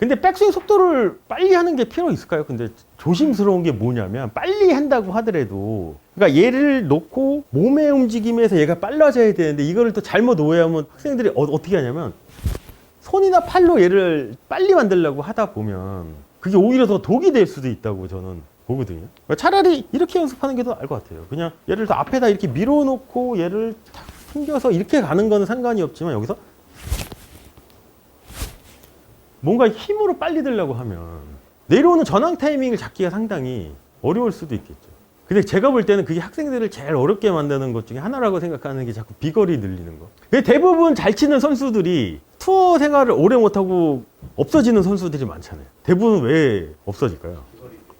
근데 백스윙 속도를 빨리 하는 게 필요 있을까요? 근데 조심스러운 게 뭐냐면 빨리 한다고 하더라도 그러니까 얘를 놓고 몸의 움직임에서 얘가 빨라져야 되는데 이거를 또 잘못 오해하면 학생들이 어, 어떻게 하냐면 손이나 팔로 얘를 빨리 만들려고 하다 보면 그게 오히려 더 독이 될 수도 있다고 저는 보거든요. 그러니까 차라리 이렇게 연습하는 게 더 나을 것 같아요. 그냥 얘를 더 앞에다 이렇게 밀어놓고 얘를 탁 숨겨서 이렇게 가는 거는 상관이 없지만 여기서 뭔가 힘으로 빨리 들려고 하면 내려오는 전환 타이밍을 잡기가 상당히 어려울 수도 있겠죠. 근데 제가 볼 때는 그게 학생들을 제일 어렵게 만드는 것 중에 하나라고 생각하는 게 자꾸 비거리 늘리는 거. 대부분 잘 치는 선수들이 투어 생활을 오래 못하고 없어지는 선수들이 많잖아요. 대부분 왜 없어질까요?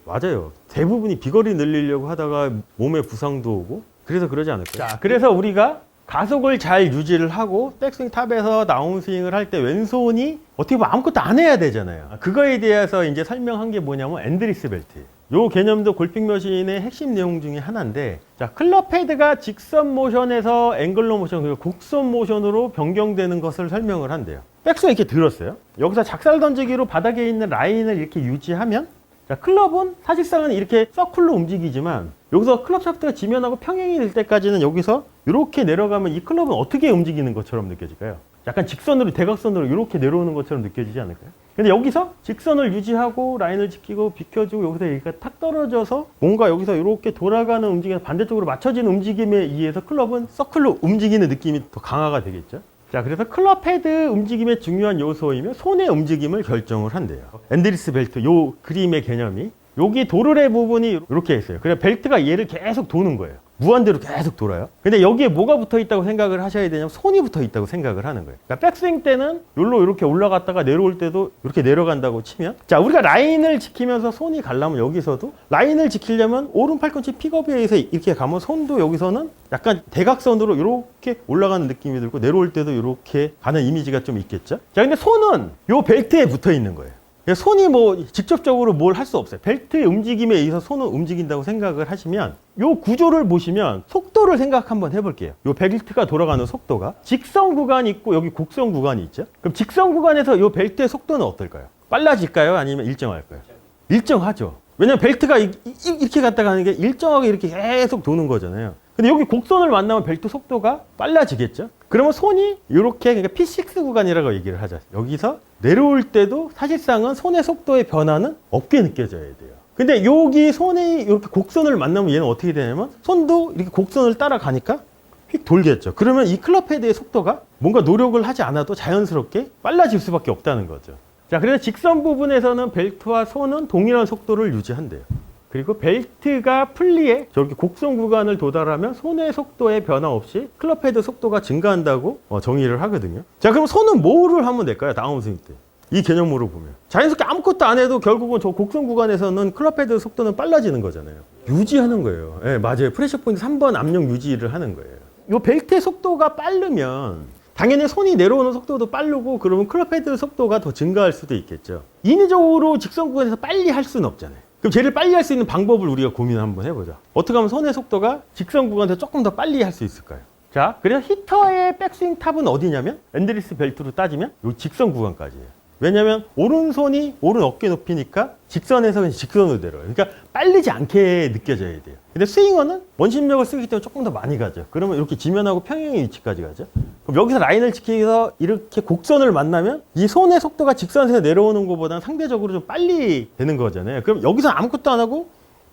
맞아요. 대부분이 비거리 늘리려고 하다가 몸에 부상도 오고 그래서 그러지 않을까요? 자, 그래서 우리가 가속을 잘 유지를 하고 백스윙 탑에서 다운스윙을 할 때 왼손이 어떻게 보면 아무것도 안 해야 되잖아요. 그거에 대해서 이제 설명한 게 뭐냐면 앤드리스 벨트. 요 개념도 골핑 머신의 핵심 내용 중에 하나인데 자 클럽 헤드가 직선 모션에서 앵글로 모션 그리고 곡선 모션으로 변경되는 것을 설명을 한대요. 백스윙 이렇게 들었어요. 여기서 작살 던지기로 바닥에 있는 라인을 이렇게 유지하면 자, 클럽은 사실상은 이렇게 서클로 움직이지만 여기서 클럽 샤프트가 지면하고 평행이 될 때까지는 여기서 이렇게 내려가면 이 클럽은 어떻게 움직이는 것처럼 느껴질까요? 약간 직선으로 대각선으로 이렇게 내려오는 것처럼 느껴지지 않을까요? 근데 여기서 직선을 유지하고 라인을 지키고 비켜주고 여기서 여기가 탁 떨어져서 뭔가 여기서 이렇게 돌아가는 움직임 반대쪽으로 맞춰지는 움직임에 의해서 클럽은 서클로 움직이는 느낌이 더 강화가 되겠죠. 자, 그래서 클럽 헤드 움직임의 중요한 요소이며 손의 움직임을 결정을 한대요. 앤드리스 벨트, 요 그림의 개념이. 여기 도르래 부분이 이렇게 있어요. 그래 벨트가 얘를 계속 도는 거예요. 무한대로 계속 돌아요. 근데 여기에 뭐가 붙어 있다고 생각을 하셔야 되냐면 손이 붙어 있다고 생각을 하는 거예요. 그러니까 백스윙 때는 여기로 이렇게 올라갔다가 내려올 때도 이렇게 내려간다고 치면 자, 우리가 라인을 지키면서 손이 가려면 여기서도 라인을 지키려면 오른 팔꿈치 픽업에 의해서 이렇게 가면 손도 여기서는 약간 대각선으로 이렇게 올라가는 느낌이 들고 내려올 때도 이렇게 가는 이미지가 좀 있겠죠. 자, 근데 손은 요 벨트에 붙어 있는 거예요. 그러니까 손이 뭐 직접적으로 뭘 할 수 없어요. 벨트의 움직임에 의해서 손은 움직인다고 생각을 하시면 요 구조를 보시면 속도를 생각 한번 해볼게요. 요 벨트가 돌아가는 속도가 직선 구간이 있고 여기 곡선 구간이 있죠. 그럼 직선 구간에서 요 벨트의 속도는 어떨까요? 빨라질까요? 아니면 일정할까요? 일정하죠. 왜냐면 벨트가 이- 이- 이렇게 갔다 가는 게 일정하게 이렇게 계속 도는 거잖아요. 근데 여기 곡선을 만나면 벨트 속도가 빨라지겠죠? 그러면 손이 이렇게 그러니까 P6 구간이라고 얘기를 하자. 여기서 내려올 때도 사실상은 손의 속도의 변화는 없게 느껴져야 돼요. 근데 여기 손이 이렇게 곡선을 만나면 얘는 어떻게 되냐면 손도 이렇게 곡선을 따라가니까 휙 돌겠죠. 그러면 이 클럽 헤드의 속도가 뭔가 노력을 하지 않아도 자연스럽게 빨라질 수밖에 없다는 거죠. 자, 그래서 직선 부분에서는 벨트와 손은 동일한 속도를 유지한대요. 그리고 벨트가 풀리에 저렇게 곡선 구간을 도달하면 손의 속도에 변화 없이 클럽 헤드 속도가 증가한다고 어, 정의를 하거든요. 자, 그럼 손은 뭐를 하면 될까요? 다운 스윙 때. 이 개념으로 보면. 자연스럽게 아무것도 안 해도 결국은 저 곡선 구간에서는 클럽 헤드 속도는 빨라지는 거잖아요. 유지하는 거예요. 예, 맞아요. 프레셔 포인트 3번 압력 유지를 하는 거예요. 이 벨트의 속도가 빠르면 당연히 손이 내려오는 속도도 빠르고 그러면 클럽 헤드 속도가 더 증가할 수도 있겠죠. 인위적으로 직선 구간에서 빨리 할 수는 없잖아요. 그럼 제일 빨리 할 수 있는 방법을 우리가 고민을 한번 해보자. 어떻게 하면 손의 속도가 직선 구간에서 조금 더 빨리 할 수 있을까요? 자, 그래서 히터의 백스윙 탑은 어디냐면 앤드리스 벨트로 따지면 요 직선 구간까지예요. 왜냐면 오른손이 오른 어깨 높이니까 직선에서 그냥 직선으로 내려요. 그러니까 빨리지 않게 느껴져야 돼요. 근데 스윙어는 원심력을 쓰기 때문에 조금 더 많이 가죠. 그러면 이렇게 지면하고 평행의 위치까지 가죠. 여기서 라인을 지키기 위해서 이렇게 곡선을 만나면 이 손의 속도가 직선에서 내려오는 것보다는 상대적으로 좀 빨리 되는 거잖아요. 그럼 여기서 아무것도 안 하고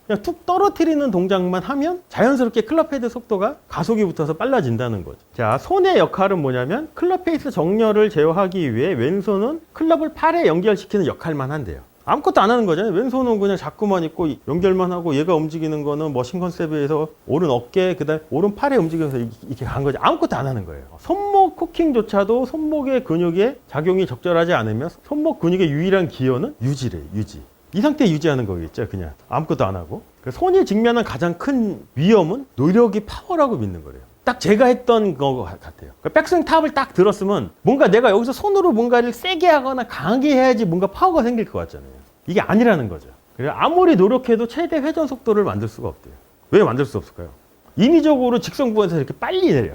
그냥 툭 떨어뜨리는 동작만 하면 자연스럽게 클럽 헤드 속도가 가속이 붙어서 빨라진다는 거죠. 자, 손의 역할은 뭐냐면 클럽 페이스 정렬을 제어하기 위해 왼손은 클럽을 팔에 연결시키는 역할만 한대요. 아무것도 안 하는 거잖아요. 왼손은 그냥 잡고만 있고 연결만 하고 얘가 움직이는 거는 머신 컨셉에서 오른 어깨, 그다음 오른 팔에 움직여서 이렇게 간 거죠. 아무것도 안 하는 거예요. 손목 코킹조차도 손목의 근육에 작용이 적절하지 않으면 손목 근육의 유일한 기여는 유지래, 유지. 이 상태 유지하는 거겠죠, 그냥 아무것도 안 하고. 그 손이 직면한 가장 큰 위험은 노력이 파워라고 믿는 거래요. 딱 제가 했던 거 같아요. 그 백스윙 탑을 딱 들었으면 뭔가 내가 여기서 손으로 뭔가를 세게 하거나 강하게 해야지 뭔가 파워가 생길 것 같잖아요. 이게 아니라는 거죠. 그래서 아무리 노력해도 최대 회전 속도를 만들 수가 없대요. 왜 만들 수 없을까요? 인위적으로 직선 구간에서 이렇게 빨리 내려.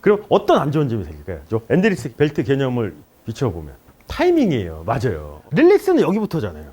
그럼 어떤 안 좋은 점이 생길까요? 저 앤드리스 벨트 개념을 비춰보면 타이밍이에요. 맞아요. 릴리스는 여기부터잖아요.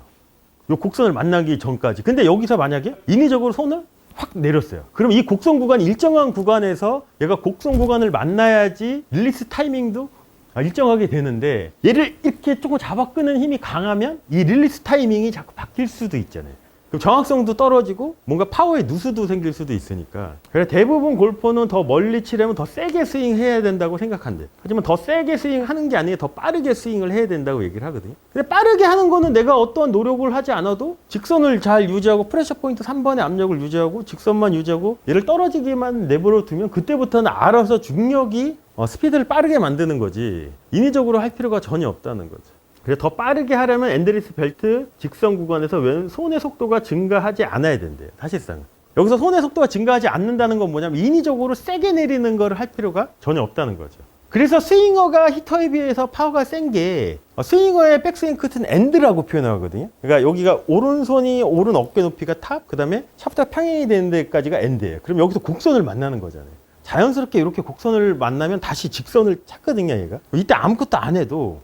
요 곡선을 만나기 전까지. 근데 여기서 만약에 인위적으로 손을 확 내렸어요. 그럼 이 곡선 구간 일정한 구간에서 얘가 곡선 구간을 만나야지 릴리스 타이밍도 아, 일정하게 되는데 얘를 이렇게 조금 잡아 끄는 힘이 강하면 이 릴리스 타이밍이 자꾸 바뀔 수도 있잖아요. 그럼 정확성도 떨어지고 뭔가 파워에 누수도 생길 수도 있으니까. 그래서 대부분 골퍼는 더 멀리 치려면 더 세게 스윙해야 된다고 생각한대. 하지만 더 세게 스윙하는 게 아니라 더 빠르게 스윙을 해야 된다고 얘기를 하거든요. 근데 빠르게 하는 거는 내가 어떠한 노력을 하지 않아도 직선을 잘 유지하고 프레셔 포인트 3번의 압력을 유지하고 직선만 유지하고 얘를 떨어지기만 내버려 두면 그때부터는 알아서 중력이 어, 스피드를 빠르게 만드는 거지 인위적으로 할 필요가 전혀 없다는 거죠. 그래서 더 빠르게 하려면 엔드리스 벨트 직선 구간에서 왼 손의 속도가 증가하지 않아야 된대요. 사실상. 여기서 손의 속도가 증가하지 않는다는 건 뭐냐면 인위적으로 세게 내리는 걸 할 필요가 전혀 없다는 거죠. 그래서 스윙어가 히터에 비해서 파워가 센 게 스윙어의 백스윙 끝은 엔드라고 표현하거든요. 그러니까 여기가 오른손이 오른 어깨 높이가 탑, 그 다음에 샤프트가 평행이 되는 데까지가 엔드예요. 그럼 여기서 곡선을 만나는 거잖아요. 자연스럽게 이렇게 곡선을 만나면 다시 직선을 찾거든요, 얘가. 이때 아무것도 안 해도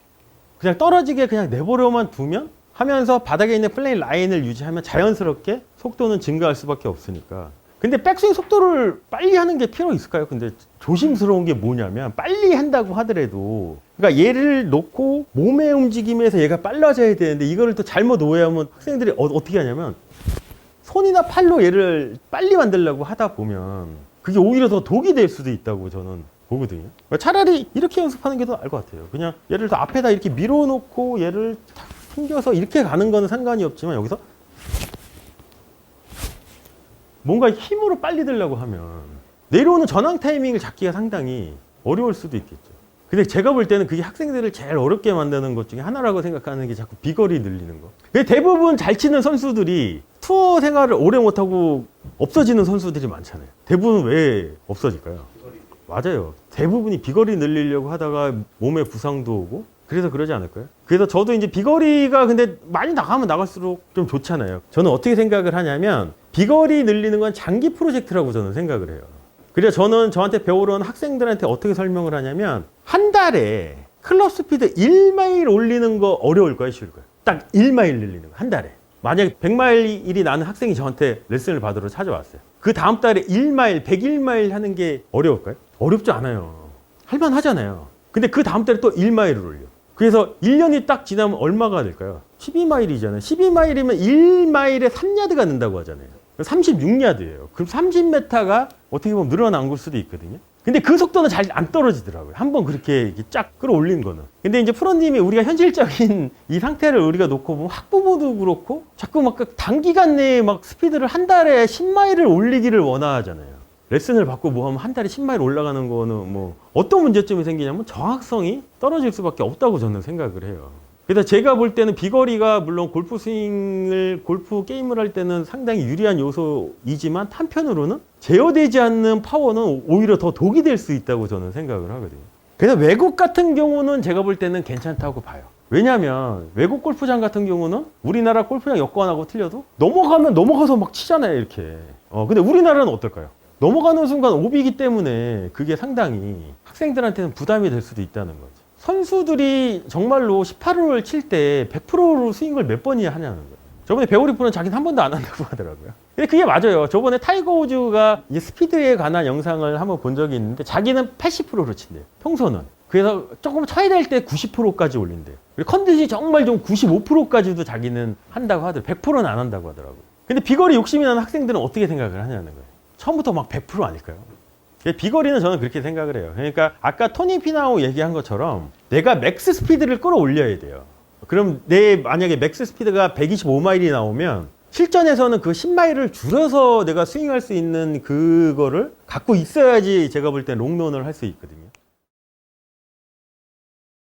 그냥 떨어지게 그냥 내버려만 두면 하면서 바닥에 있는 플레인 라인을 유지하면 자연스럽게 속도는 증가할 수밖에 없으니까. 근데 백스윙 속도를 빨리 하는 게 필요 있을까요? 근데 조심스러운 게 뭐냐면 빨리 한다고 하더라도 그러니까 얘를 놓고 몸의 움직임에서 얘가 빨라져야 되는데 이거를 또 잘못 오해하면 학생들이 어, 어떻게 하냐면 손이나 팔로 얘를 빨리 만들려고 하다 보면 그게 오히려 더 독이 될 수도 있다고 저는 보거든요. 차라리 이렇게 연습하는 게 더 나을 것 같아요. 그냥 얘를 더 앞에다 이렇게 밀어놓고 얘를 탁 숨겨서 이렇게 가는 거는 상관이 없지만 여기서 뭔가 힘으로 빨리 들려고 하면 내려오는 전환 타이밍을 잡기가 상당히 어려울 수도 있겠죠. 근데 제가 볼 때는 그게 학생들을 제일 어렵게 만드는 것 중에 하나라고 생각하는 게 자꾸 비거리 늘리는 거. 근데 대부분 잘 치는 선수들이 투어 생활을 오래 못하고 없어지는 선수들이 많잖아요. 대부분 왜 없어질까요? 맞아요. 대부분이 비거리 늘리려고 하다가 몸에 부상도 오고 그래서 그러지 않을까요? 그래서 저도 이제 비거리가 근데 많이 나가면 나갈수록 좀 좋잖아요. 저는 어떻게 생각을 하냐면 비거리 늘리는 건 장기 프로젝트라고 저는 생각을 해요. 그래서 저는 저한테 배우러 온 학생들한테 어떻게 설명을 하냐면 한 달에 클럽 스피드 1마일 올리는 거 어려울까요? 쉬울까요? 딱 1마일 늘리는 거 한 달에. 만약에 100마일이 나는 학생이 저한테 레슨을 받으러 찾아왔어요. 그 다음 달에 1마일, 101마일 하는 게 어려울까요? 어렵지 않아요. 할만 하잖아요. 근데 그 다음 달에 또 1마일을 올려. 그래서 1년이 딱 지나면 얼마가 될까요? 12마일이잖아요. 12마일이면 1마일에 3야드가 는다고 하잖아요. 36야드예요. 그럼 30m가 어떻게 보면 늘어난 걸 수도 있거든요. 근데 그 속도는 잘 안 떨어지더라고요. 한번 그렇게 이렇게 쫙 끌어올린 거는. 근데 이제 프로님이 우리가 현실적인 이 상태를 우리가 놓고 보면 학부모도 그렇고 자꾸 막그 단기간 내에 막 스피드를 한 달에 10마일을 올리기를 원하잖아요. 레슨을 받고 뭐 하면 한 달에 10마일 올라가는 거는 뭐 어떤 문제점이 생기냐면 정확성이 떨어질 수밖에 없다고 저는 생각을 해요. 그래서 제가 볼 때는 비거리가 물론 골프 스윙을 골프 게임을 할 때는 상당히 유리한 요소이지만 한편으로는 제어되지 않는 파워는 오히려 더 독이 될 수 있다고 저는 생각을 하거든요. 그래서 외국 같은 경우는 제가 볼 때는 괜찮다고 봐요. 왜냐하면 외국 골프장 같은 경우는 우리나라 골프장 여건하고 틀려도 넘어가면 넘어가서 막 치잖아요 이렇게. 어 근데 우리나라는 어떨까요? 넘어가는 순간 오비기 때문에 그게 상당히 학생들한테는 부담이 될 수도 있다는 거죠. 선수들이 정말로 18홀을 칠때 100%로 스윙을 몇 번이나 하냐는 거예요. 저번에 베오리프는 자기는 한 번도 안 한다고 하더라고요. 근데 그게 맞아요. 저번에 타이거 우즈가 스피드에 관한 영상을 한번 본 적이 있는데 자기는 80%로 친대요. 평소는. 그래서 조금 쳐야 될때 90%까지 올린대요. 그리고 컨디션이 정말 좀 95%까지도 자기는 한다고 하더라고요. 100%는 안 한다고 하더라고요. 근데 비거리 욕심이 나는 학생들은 어떻게 생각을 하냐는 거예요. 처음부터 막 100% 아닐까요? 비거리는 저는 그렇게 생각을 해요. 그러니까 아까 토니 피나우 얘기한 것처럼 내가 맥스 스피드를 끌어올려야 돼요. 그럼 내 만약에 맥스 스피드가 125마일이 나오면 실전에서는 그 10마일을 줄여서 내가 스윙할 수 있는 그거를 갖고 있어야지 제가 볼 때 롱런을 할 수 있거든요.